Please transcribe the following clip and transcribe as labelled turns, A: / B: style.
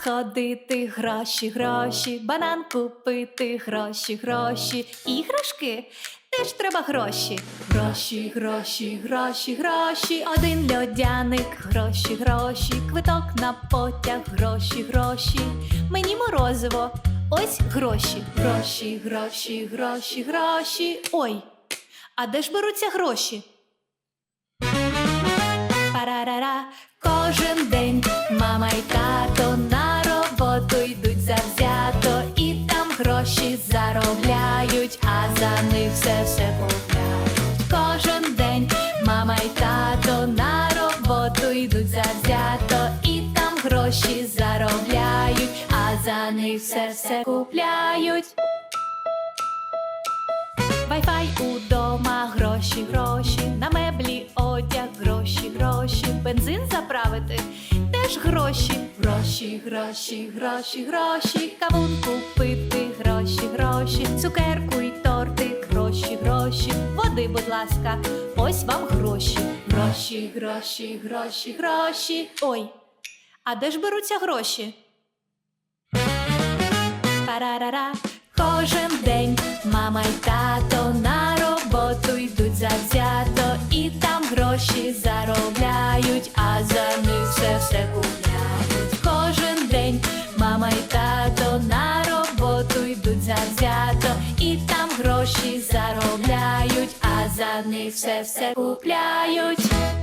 A: сходити, гроші, гроші, банан купити, гроші, гроші, іграшки. Теж треба гроші. Гроші, гроші, гроші, гроші. Один льодяник, гроші, гроші, квиток на потяг, гроші, гроші. Мені морозиво. Ось гроші, гроші, гроші, гроші, гроші. Ой, а де ж беруться гроші? Парарара, кожен день за них все все купляють. Кожен день мама й тато на роботу йдуть завзято, і там гроші заробляють, а за них все все купляють. Вай-фай удома, гроші, гроші, на меблі одяг, гроші, гроші, бензин заправити, теж гроші, гроші, гроші, гроші, гроші, кавун купити, гроші, гроші, цукерку й гроші, гроші, будь ласка, ось вам гроші, гроші, гроші, гроші, гроші. Ой, а де ж беруться гроші? Парарара, кожен день мама й тато на роботу йдуть завзято, і там гроші заробляють, а за них все все купляють. Кожен день мама й тато на роботу йдуть завзято, за все все купляють.